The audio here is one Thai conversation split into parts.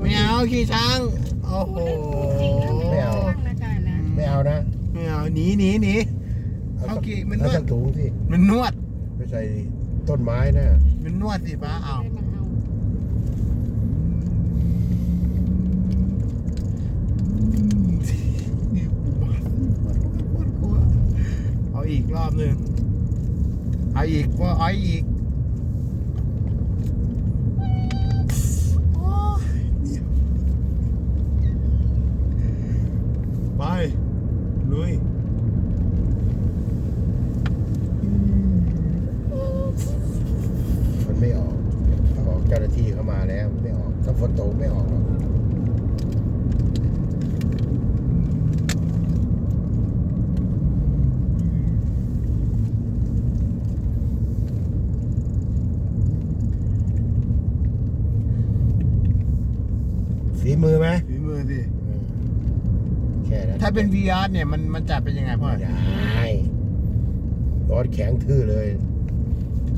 ไม่เอาขี่ช้าง โอ้โห ไม่เอานะจ๊ะนะไม่เอานะไม่เอาหนีหนีหนี เอาเอาสักกี่มันเอานวดสักถุงสิมันนวดไม่ใช่ต้นไม้นะมันนวดสิป้าเอาไม่มาเอา เอาอีกรอบหนึ่งเอาอีกว่าเอาอีกโอ้ย ไป ลุยมันไม่ออกถ้าออกเจ้าหน้าที่เข้ามาแล้ว ไม่ออกถ้าฝนตกไม่ออกหรอกฝีมือไหม ฝีมือสิ เออแค่นั้น ถ้าเป็น VR เนี่ยมันมันจะเป็นยังไงพ่อไม่ได้รถแข็งทื่อเลย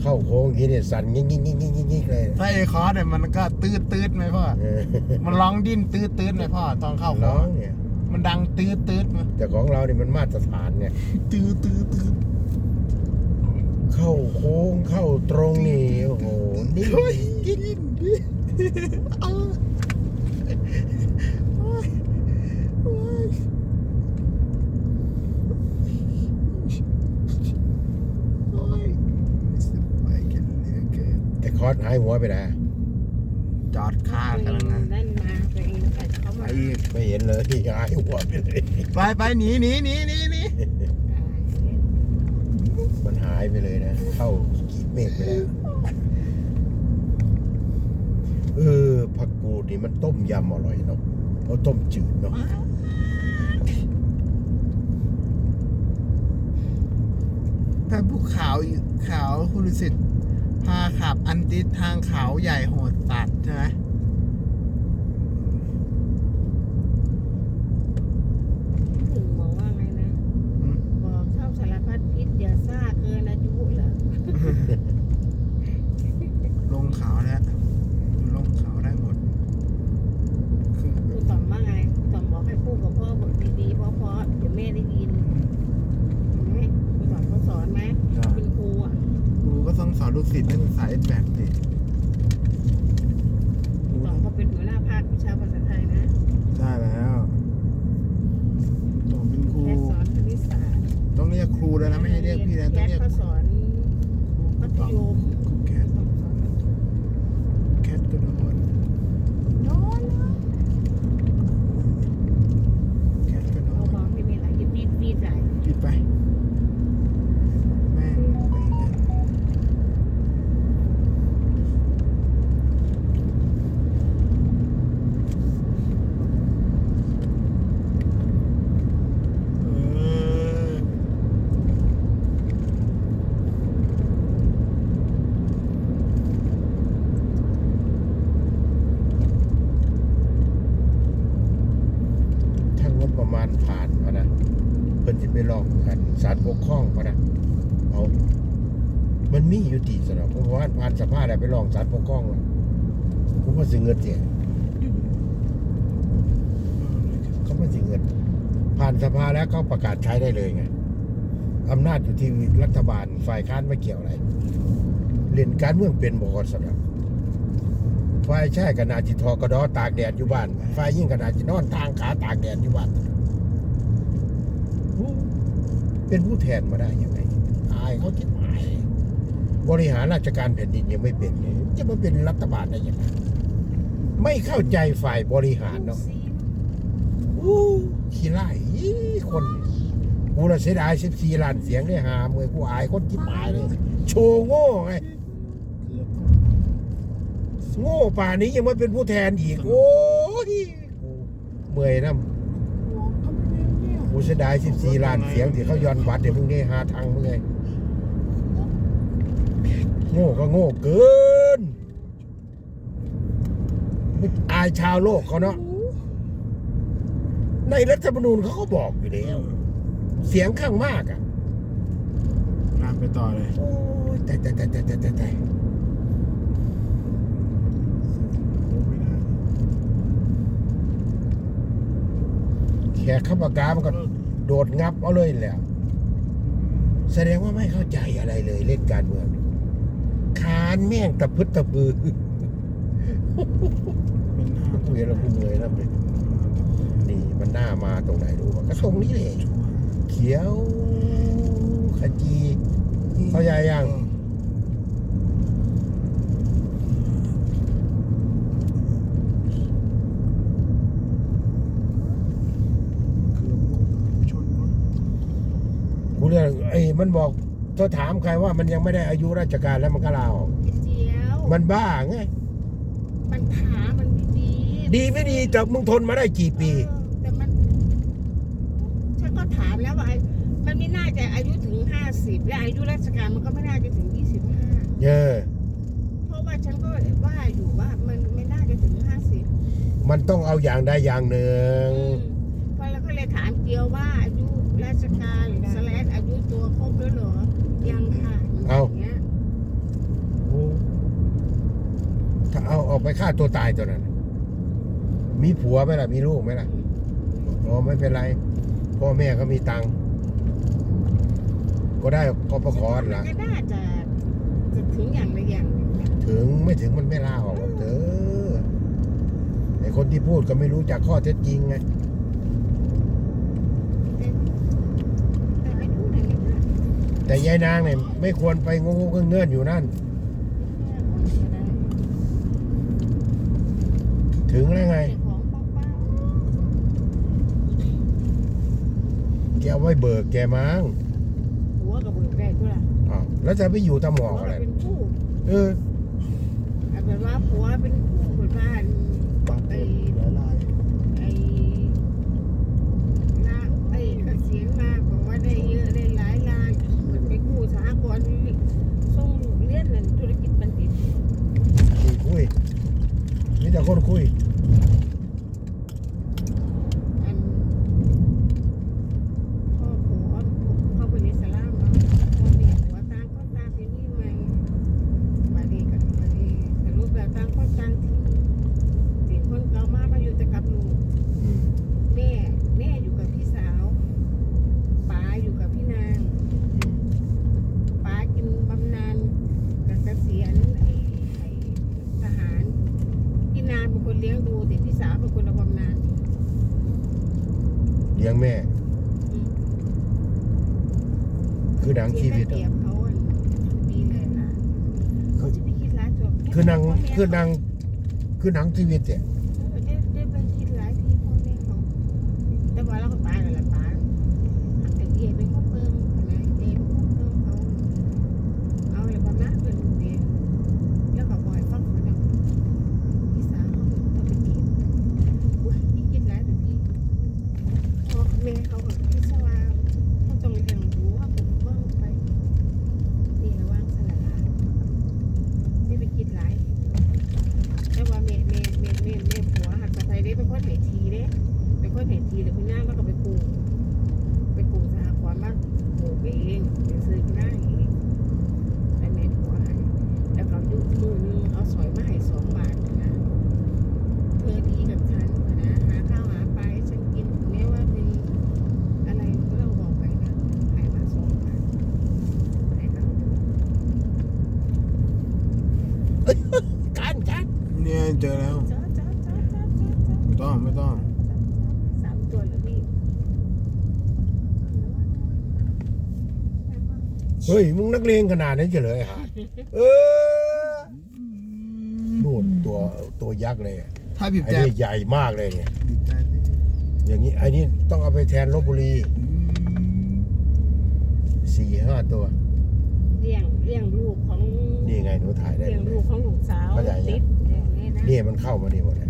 เข้าโค้งอย่างนี้เนี่ยสั่นงิ่งงิ่งงิ่งงิ่งงิ่งงิ่งเลยถ้าเอคอร์สเนี่ยมันก็ตืดตืดไหมพ่อเออมันร้องดิ้นตืดตืดไหมพ่อตอนเข้าโค้ร้องงเนี่ย มันดังตืดตืดไหมแต่ของเราเนี่ยมันมาตรฐานเนี่ย ตืดตืดตืดเข้าโค้งเข้าตรงนี่โอ้โหนิ่งเฮ้ยดิ้นดิ้นเออโอ้ยโอ้ยโอ้ยสบายกันเหลือเกิน แต่ คอร์สหายหัวไปไหนจอดค่ากันแล้วไงนั่นมาตัวเองแต่เขาไปมาอีกไม่เห็นเลยหายหัวไปเลยไปไปหนีหนีหนีหนีหนีมันหายไปเลยนะ เข้าขีดเมฆไปแล้วเออผักกูดนี่มันต้มยำอร่อยเนาะเพราะต้มจืดเนาะถ้าภูเขาเขาคุณฤสิทธิ์ พาขับอันติดทางเขาใหญ่โหดตัดใช่ไหมถึงบอกว่าไงนะอืมบอกชอบสารพัดพิษอย่าซ่าเกินอายุเหรอ ลงเขาแล้วลงเขาได้หมดคือ ครูต๋อมว่าไงครูต๋อมบอกให้พูดกับพ่อบอกดีๆเพราะๆเดี๋ยวแม่ได้ยินเห็นไหมครูต๋อมเขาสอนไหมเป็นครูอะ ครู สอนลูกศิษย์ให้มันสายแบบสิ ครูต๋อมเขาเป็นหัวหน้าภาควิชาภาษาไทยนะ ใช่แล้วต้องเป็นครู แค่สอนคณิตศาสตร์ ต้องเรียกครูแล้วนะไม่ให้เรียกพี่นะต้อง แค เรียก เขาสอนมัธยม ครูแคท สอนสอน แคทก็โดนโดนแล้วแคทก็โด เขา น บอกไม่มีอะไรจะวีดวีดอะไร ปิดไป แม่งไปอีกแล้วเออ ถ้างบประมาณผ่านพะนะเพิ่นจะไปลองกันสารปกครองพะนะเอามันมีอ ยู่ตีสำหรับเพราะว่าผ่านสภาอะไรไปลองสารปกครองแล้วผมว่าสิเงินเสียเขาไม่สิเงินผ่านสภาแล้วเขาประกาศใช้ได้เลยไงอำนาจอยู่ที่รัฐบาลฝ่ายค้านไม่เกี่ยวอะไรเล่นการเมืองเป็นบกสนับฝ่ายใช่กนาจิทอกระดอตากแดดอยู่บ้านฝ่ายยิ่งกนาจินอนทางขาตากแดดอยู่บ้านเป็นผู้แทนมาได้ยังไงอายเขาคิดอาย บริหารราชการแผ่นดินยังไม่เป็นเลยจะมาเป็นรัฐบาลได้ยังไงไม่เข้าใจฝ่ายบริหารเนาะอู้ขี้ไล่อีคนกูน่ะเสียดายสิบสี่ล้านเสียงได้หาเมื่อกูอายคนจิบหายเลย โชว์โง่ไงโง่ป่านนี้ยังมาเป็นผู้แทนอีก โอ้ยกูเมื่อยนะกูเสียดายสิบสี่ล้านเสียงที่เขาย้อนบัตรเดี๋ยวมึงได้หาทางมึงไง โง่ก็โง่เกินไม่อายชาวโลกเขาเนาะในรัฐธรรมนูญเขาก็บอกอยู่แล้ว เสียงข้างมากอะลากไปต่อเลยโอ้ยแต่แต่แต่แต่แต่แต่โอ้ไม่ได้ขกเข้าปากกามันก็โดดงับเอาเลยแหละแสดงว่าไม่เข้าใจอะไรเลยเล่นการเมือง คานแม่งตะพึดตะบือเป็นหน้าเวียนเราคุณเลยนะเลยนี่มันหน้ามาตรงไหนรู้ป่ะก็ตรงนี้เลยเขียวขจีเข้าใจยังชนรถกูเรียกไอ้มันบอก ถ้าถามใครว่ามันยังไม่ได้อายุราชการแล้วมันก็ลาออกเจียวมันบ้าไงมันถามมันไม่ดีดีไม่ดีแต่มึงทนมาได้กี่ปี เออแต่มัน ฉันก็ถามแล้วว่าไอ้มันไม่น่าจะอายุถึงห้าสิบและอายุราชการมันก็ไม่น่าจะถึงยี่สิบห้าเออ เพราะว่าฉันก็ว่าอยู่ว่ามันไม่น่าจะถึงห้าสิบมันต้องเอาอย่างใดอย่างหนึ่งพอแล้วก็เลยถามเกียวว่าอายุราชการหรือสแลดอายุตัวครบแล้วเหรอ ยังค่ะย่งงี้ย ถ้าเอาออกไปฆ่าตัวตายตัวนั้น มีผัวไหมล่ะ มีลูกไหมล่ะอ๋อไม่เป็นไร พ่อแม่ก็มีตังค์ก็ได้ก็ประคอนละก็น่าจะจะถึงอย่างใดอย่างหนึ่งนะถึงไม่ถึงมันไม่ลาออกหรอกเธอไอคนที่พูดก็ไม่รู้จากข้อเท็จจริงไงแต่อายุไหนไม่ได้แต่ยายนางเนี่ยไม่ควรไปงงๆเงื่อนๆอยู่นั่น ถึงแล้วไงของป้าแกเอาไว้เบิกแกมั้งๆหัวกับเบิกได้ด้วยล่ะอ้าวแล้วจะไปอยู่ตะหมอกหัวอะไร เป็นผู้เออเอาเป็นว่าผัวเป็นผู้เป็นบ้านปรับไอ้หลายลายไอ้นาไอ้เกษียณมาบอกว่าได้เยอะได้หลายล้านเหมือนไปกู้สหกรณ์ส่งลูกเรียนนั่นธุรกิจบัณฑิต คุยคุยมีแต่คนคุย อันพ่อผัวเขาเป็นอิสลามเนาะพ่อแม่ผัวต่างคนต่างเป็นนี่ใหม่มาดีกันมาดีสรุปแล้วต่างคนต่างที่สิ่งคนเก่ามามาอยู่แต่กับลูก อืม แม่แม่อยู่กับพี่สาวป๋าอยู่กับพี่นางป๋ากินบำนาญกับเกษียณไอ้ไอ้ทหารพี่นางเป็นคนเลี้ยงดูแต่พี่สาวเป็นคนรับบำนาญ เลี้ยงแม่ คือหนังชีวิต เปรี อะ ยบเขาอันดีเลยล่ะเขาจะไปคิดร้ายตัว คือ หนังคือหนังคือหนังชีวิตเนี่ย เออได้ได้ไปคิดร้ายที่พ่อแม่เขาแต่ว่าเราก็ตายกันละป๋าหักแต่เดียเป็นข้อเพิ่มนะเดียเป็นข้อเพิ่มเขา เอาเลยประมาณเป็นเดียวแล้วก็บ่อยฟังเขาเนี่ยพี่สาวเขาต้องไปกินอุ้ยนี่กินหลายแต่พี่พอแม่เขาก็คิดซะว่าเขาต้องเลี้ยงดูว่าผมเบิ่งไปนี่ระวังสละลายไม่ไปกินหลายแต่ว่าแม่แม่แม่แม่แม่ผัวหักสะใภ้ได้เป็นคนเหทีเด้เป็นคนเหทีเลยคุณย่าก็ไปปลูกไปปลูกสหกรณ์มาปลูกเองไปซื้อคุณย่าเอง ไปเมนหัวให้แล้วก็ยุมือนึงเอาสอยมาให้สองบาทนะเพื่อดีกับฉันนะหาข้าวหาปลาให้ฉันกินถึงแม้ว่าเป็นอะไรก็เราบอกไปนะให้มาสองบาทให้เรา กันกัน เนี่ยเจอแล้ว จ้าจ้าจ้าจ้าจ้าจ้า ไม่ต้องไม่ต้อง สามตัวแล้วพี่ เฮ้ย มึง นักเลงขนาดนี้จะเลยหาดเออนู่นตัวตัวยักษ์เลยอะถ้าบีบไอ้แจนี่ใหญ่มากเลยเนี่ยบีบแจสิอย่างนี้ไอ้นี่ต้องเอาไปแทนลบบุรีอืมสี่ห้าตัว เลี้ยงเลี้ยงลูกของนี่ไงหนูถ่ายได้เลี้ยงไหมลูกของลูกสาวเข้าใจยัง ติดเนี่ยนี่นะนี่มันเข้ามานี่หมดเลย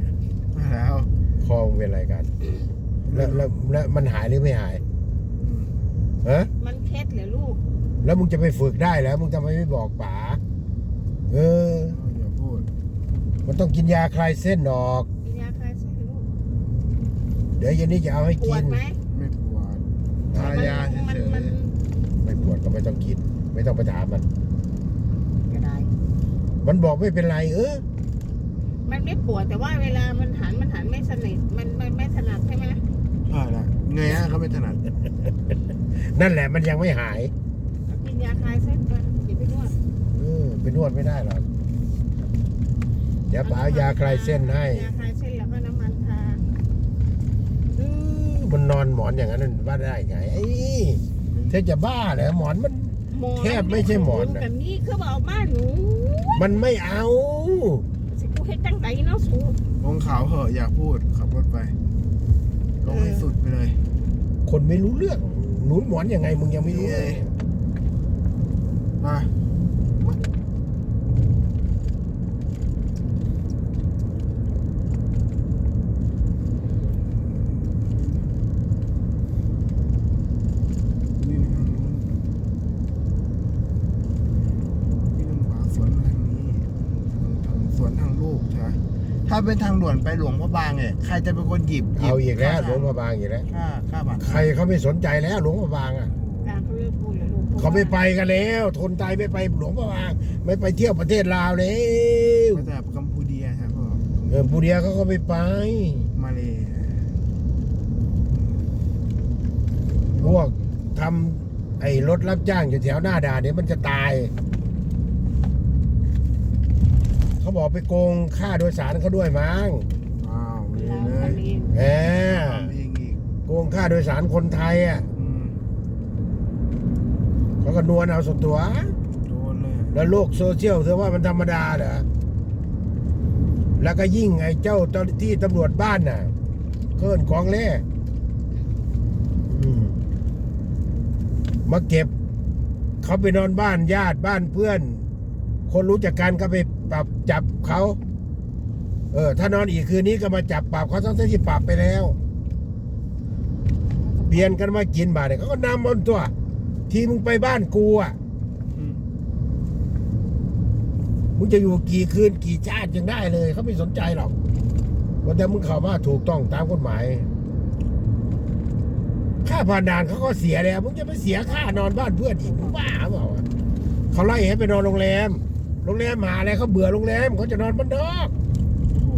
มาแล้วคอมงเป็นอะไรกันแล้วแล้วแล้วมันหายหรือไม่หายอืมฮะมันเคล็ดเหรอลูก แล้วมึงจะไปฝึกได้แล้ว มึงทำไมไม่บอกป๋าเออ อย่าพูดมันต้องกินยาคลายเส้นหรอก กินยาคลายเส้นลูกเดี๋ยวเย็นนี้จะเอาให้ปกิวดน ไหมไม่ปวดทายาเฉมันยมันไม่ปวดก็ไม่ต้องกิน ไม่ต้องไปถามมันก็ได้ มันบอกไม่เป็นไร เออ มันไม่ปวดแต่ว่าเวลามันหันมันหันไม่สนิทมันมันไม่ถนัดใช่ไหมๆใช่ละไม่ถนัดนั่นแหละมันยังไม่หายกิน ยาคลายเส้นก่อนอย่าไปนวดเออไปนวดไม่ได้หรอกเดี๋ยวป๋าเอายาคลายเส้นให้ยาคลายเส้นแล้วก็น้ำมันทาเออมันนอนหมอนอย่างนั้นมันว่าได้ไงไอ้เธอจะบ้าเหรอหมอนมัน หมอนแทบไม่ใช่หมอนนะแบบนี้คือบอกบ้านหนูมันไม่เอา สิกูให้ตั้งใจเนาะสูลงเขาเหอะอย่าพูดขับรถไป ลงให้สุดไปเลย คนไม่รู้เรื่องหนุนหมอนยังไงมึงยังไม่รู้เลย มานี่ทางขวาสวนทางนี้ทางสวนทางลูกใช่ถ้าเป็นทางด่วนไปหลวงพระบางเนี่ยใครจะเป็นคนหยิบเอาอีกแล้วหลวงพระบางอีกแล้วค่าค่าบัตรใครเขาไม่สนใจแล้วหลวงพระบางอะ กางเขาเลิกพูด เขาไม่ไปกันแล้ว ทนตายไม่ไปหลวงพระบางไม่ไปเที่ยวประเทศลาวแล้วก็จะกัมพูเดียใช่ป่ะเออบูเดียเขาก็ไม่ไปมาเลยพวกทำไอ้รถรับจ้างอยู่แถวหน้าด่านเนี่ยมันจะตาย เขาบอกไปโกงค่าโดยสารเขาด้วยมั้งอ้าวเลยเราเลยทำเองแหมทำเองอีกโกงค่าโดยสารคนไทยอะอืม เขาก็นวลเอาสุดตัว โดนเลยแล้วโลกโซเชียลเธอว่ามันธรรมดาเหรอ แล้วก็ยิ่งไอ้เจ้าเจ้าที่ตำรวจบ้านน่ะเกินกองเล่อืมมาเก็บ เขาไปนอนบ้านญาติบ้านเพื่อน คนรู้จักกันก็ไปปรับจับเขา เออ ถ้านอนอีกคืนนี้ก็มาจับปรับเขาทั้งที่ปรับไปแล้ว เปลี่ยนกันมากินบาทเนี่ยเขาก็นำบนตัว ที่มึงไปบ้านกูอะมึงจะอยู่กี่คืนกี่ชาติยังได้เลยเขาไม่สนใจหรอกว่าแต่มึงเข้ามาถูกต้องตามกฎหมาย ค่าผ่านด่านเขาก็เสียแล้วมึงจะไปเสียค่านอนบ้านเพื่อนอีกมึงบ้าเปล่าเขาไล่ให้ไปนอนโรงแรม โรงแรมหาอะไรเขาเบื่อโรงแรมเขาจะนอนบ้านนอก โอ้โห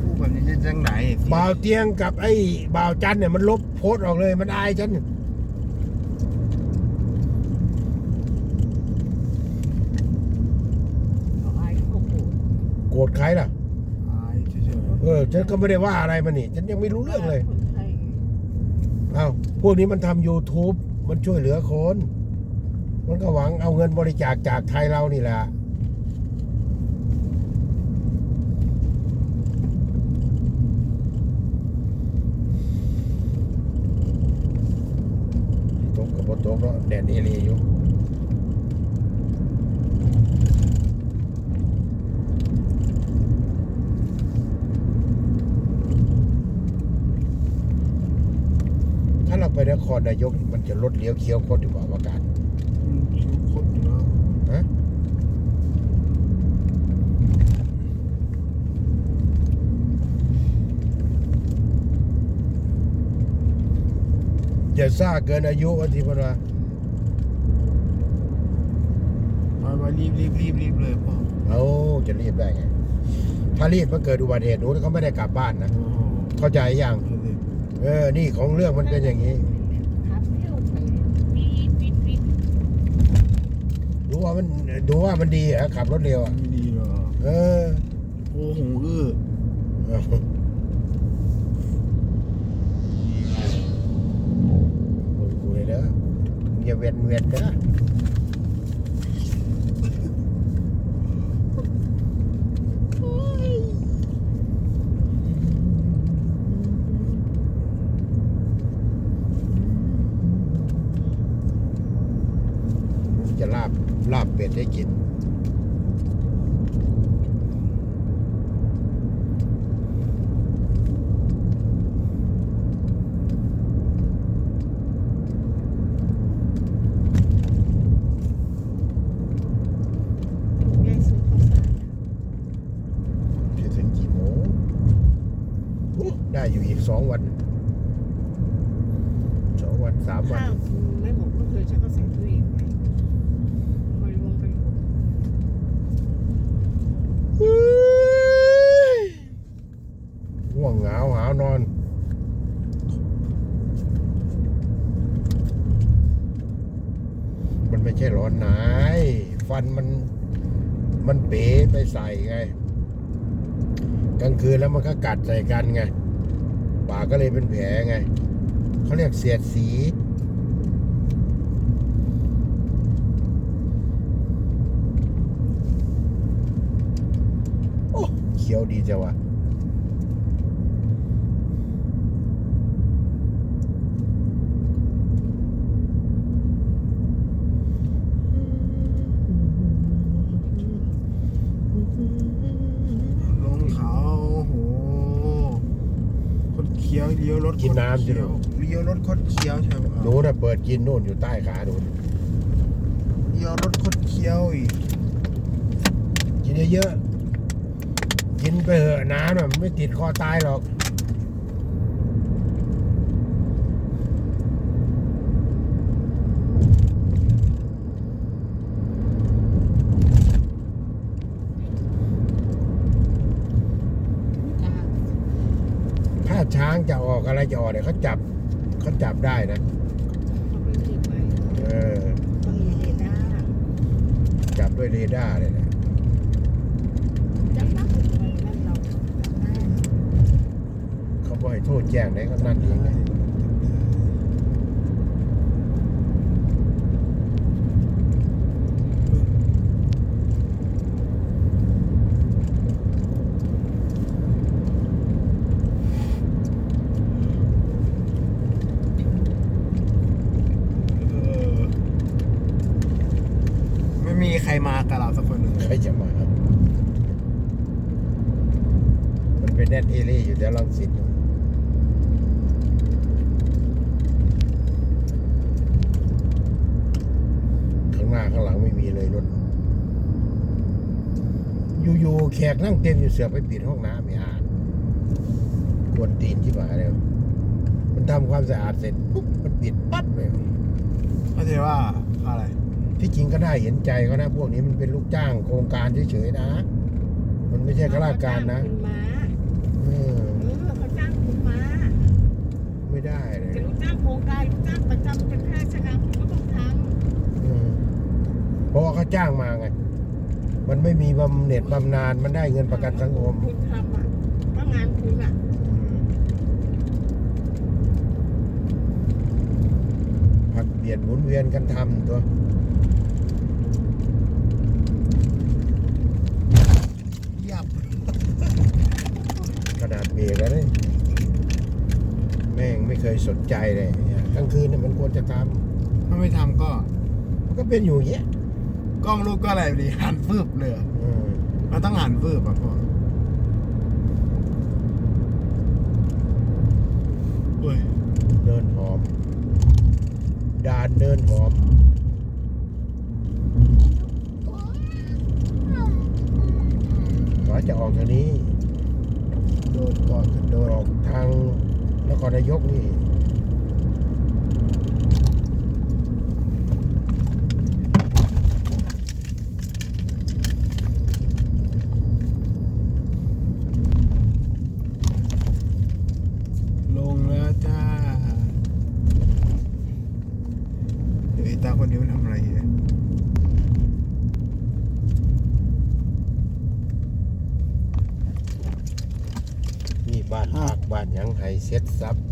พูดแบบนี้ จะจังไหนบ่าวเตียงกับไอ้บ่าวจันเนี่ยมันลบโพสต์ออกเลยมันอายฉันเขาอายเขาโกรธโกรธใครล่ะ อายเฉยเออฉันก็ไม่ได้ว่าอะไรมันนี่ฉันยังไม่รู้เรื่องเลย คนไทยเอ้าพวกนี้มันทำ YouTube มันช่วยเหลือคน มันก็หวังเอาเงินบริจาคจากไทยเรานี่แหละ ตกกับบตกเนาะแดดเอเลีอยู่ถ้าเราไปนครนายกมันจะลดเลี้ยวเคี้ยวคดอยู่ว่าอากาศ ๆมันคิ้วคดอยู่แล้ว ฮะ อย่าซ่าเกินอายุวันที่พนว่าไปไปรีบรีบรีบรีบเลยพ่อเอาจะรีบได้ไง ถ้ารีบมันเกิดอุบัติเหตุหนูเขาไม่ได้กลับบ้านนะ โอ้โหเข้าใจยังดูสิเออ นี่ของเรื่องมันเป็นอย่างนี้ขับเที่ยวไปปีดปีดปีดดูว่ามันดูว่ามันดีเหรอขับรถเร็วอะไม่ดีหรอเออ โอ้โหอื้อเอา อย่าเวียนเวียนเด้อ อยู่อีกสองวันสองวันสามวัน ข้าวไม่บอกก็คือฉันก็ใส่ตู้เย็นไว้บริวงไปหมดง่วงเหงาหานอน มันไม่ใช่ร้อนหนายฟันมันมันเป๋ไปใส่ไง กลางคืนแล้วมันก็กัดใส่กันไง ปากก็เลยเป็นแผลไงเขาเรียกเสียดสีโอ้เขียวดีจังวะ ลงเขาโอ้โหคด เคี้ยวเลี้ยวรถกินน้ำเคี้สิยวเลี้ยวรถคดเคี้ยวใช่ไหมหนูน่ะเปิดกินนู่นอยู่ใต้ขาหนูเลี้ยวรถคดเคี้ยวอีกกินเยอะๆกินไปเหอะน้ำน่ะมันไม่ติดคอตายหรอก จ้า ถ้าช้าง จะออกอะไรจะออกเนี่ยเขาจับเขาจับได้นะเขาไปรีบไปเออต้องมีเรดาร์จับด้วยเรดาร์เลยนะจับนักไปนั่นเราจับได้เขาบอกให้โทษแจ้งได้ก็นั่นเองไงเออ ไม่มีใครมากับเราสักคนหนึ่ง ใครจะมาครับ มันเป็นแดนเอเล่อยู่แถวลังสิตข้างหน้าข้างหลังไม่มีเลยรถ อยู่ๆ แขกนั่งเต็มอยู่เสือกไปปิดห้องน้ำไม่อาบกวนตีนที่หมาเลยมันทำความสะอาดเสร็จปุ๊บมันปิดปั๊บเลยก็ถือว่าอะไรที่จริงก็น่าเห็นใจเขานะพวกนี้มันเป็นลูกจ้างโครงการเฉยๆนะ มันไม่ใช่ข้าราชการนะคุณม้าเออเออเขาจ้างคุณม้าไม่ได้เลยจะรู้จ้างโครงการรู้จ้างประจำเป็นข้าราชการคุณก็ต้องทเออเพราะว่าเขาจ้างมาไง มันไม่มีบำเหน็จบำนาญมันได้เงินำประกันสังคมคุณทำอะก็งานคุณอะผัดเปลี่ยนหมุนเวียนกันทำตัวยับขนาดเบรกแล้วเนี่ยแม่งไม่เคยสนใจเลยเนี่ยกลางคืนเนี่ยมันควรจะทถ้าไม่ทำก็ำมันก็เป็นอยู่อย่างเงี้ย กล้องลูกก็อะไรดีหันฟืบเลยอะเออมันต้องหันฟืบอะพ่อเว้ย เดินหอม ด่านเดินหอม ขอจะออกทางนี้ โดนก่อนกันโด โด น นออกทางนครนายกนี่ ลงแล้วจ้าเดี๋ยวไอ้ตาคนนี้มันทำอะไรเนี่ย นี่ บ้านพักบ้านหยังไห้เซ็ตซับเรามา